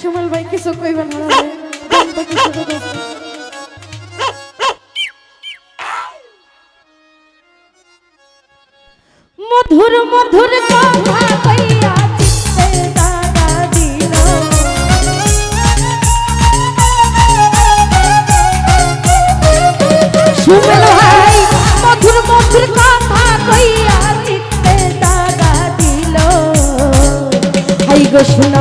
সুমল ভাই কিছু কইবেন না। মধুর মধুর কথা কইয়া চিত্তে দাদা দিল। সুমল ভাই মধুর মধুর কথা কইয়া চিত্তে দাদা দিল। হাই গো শোনা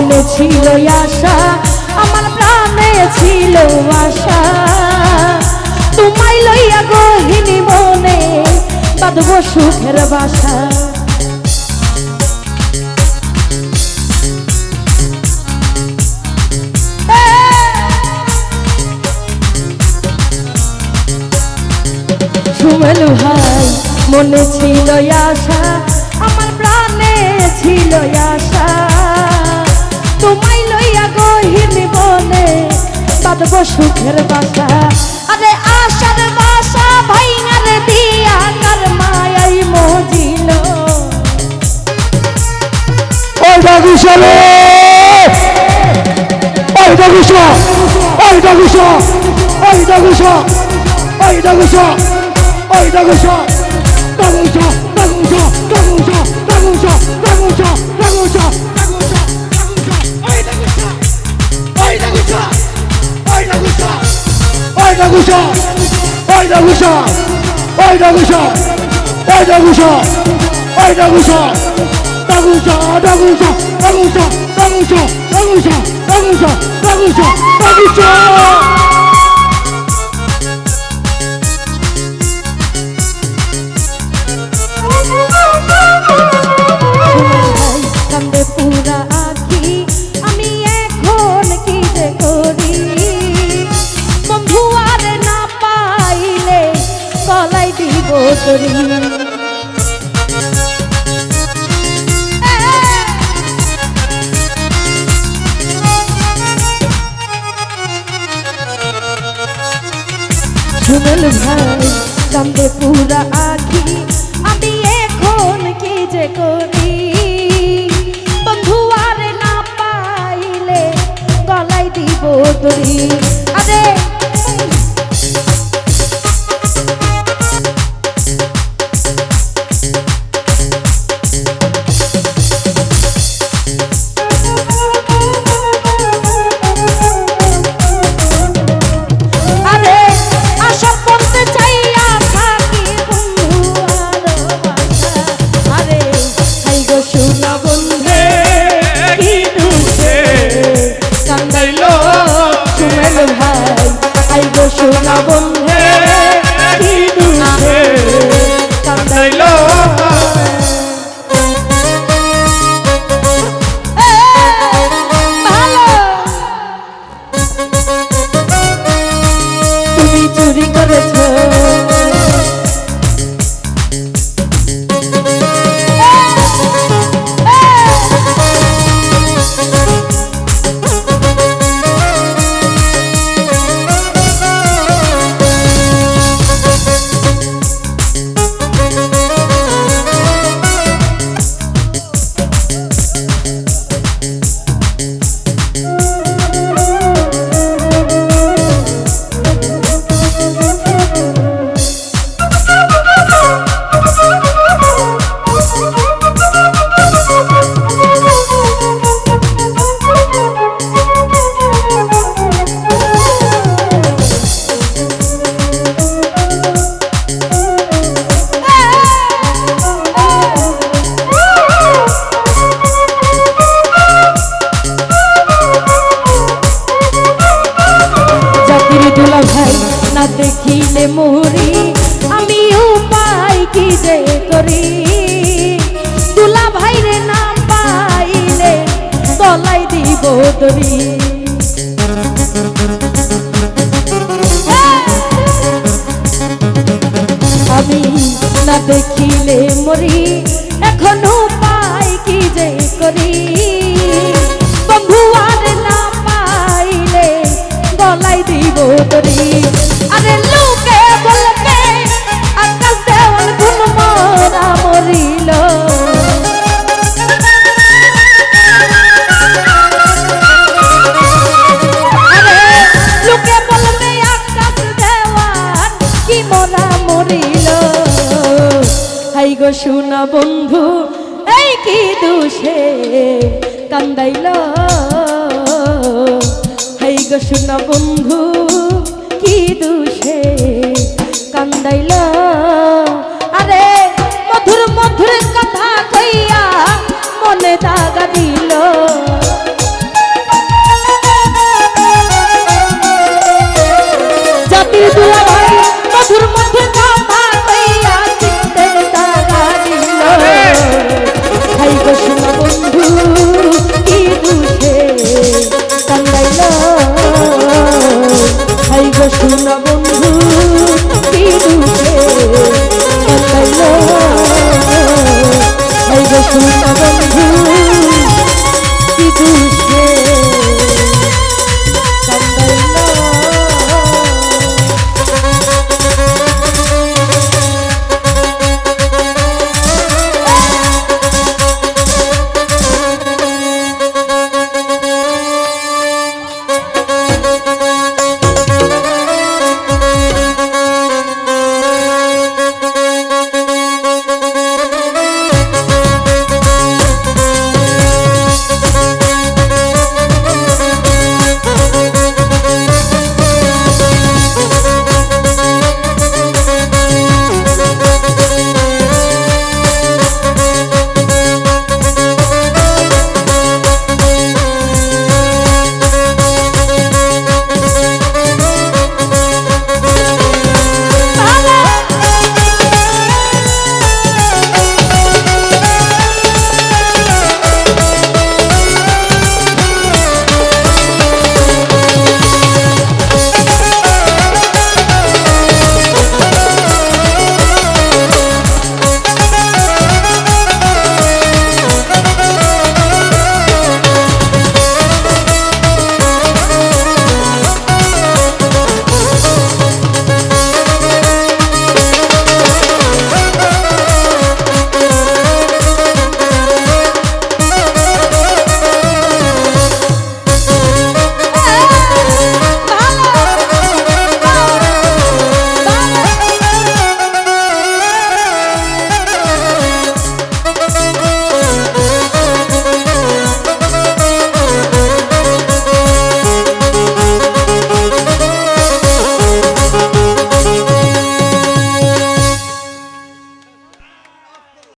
মনে ছিল আশা, আমার প্রাণে ছিল আশা। তোমায় লইয়া গহিনী মনে বাঁধব সুখের বাসা। সুমল ভাই, মনে ছিল আশা, আমার প্রাণে ছিল আশা। তোমায় লইয়া গহিন বনে, বাঁধব সুখের বাসা। আরে আশার বাসা ভাইঙার দিয়া কার মায়াই মজিল। ওই ডাকুশালে ওই ডাকুশা ওই ডাকুশা ওই ডাকুশা ওই ডাকুশা ওই ডাকুশা ওই ডাকুশা ওই ডাকুশা ওই ডাকুশা Dagusa, Dagusa, Dagusa, Dagusa, Dagusa, Dagusa, Dagusa, Dagusa. Sumal ভাই কান্দে পুরা আখি আমি এখন কি যে করি সুমেল ভাই আই গো সোনা বন্ধে কি তুমি চুরি করেছ উপায় কি দুলা ভাইরে না পাইলে তলাই দিব তরি। আমি না দেখিলে মরি, এখনও পাই কি যে করি। শোনা বন্ধু, এই কি দোষে? কান্দাইল। হাই গো শোনা বন্ধু, কি দোষে? কান্দাইল। আরে মধুর মধুর কথা কইয়া মনে দাগা দিল।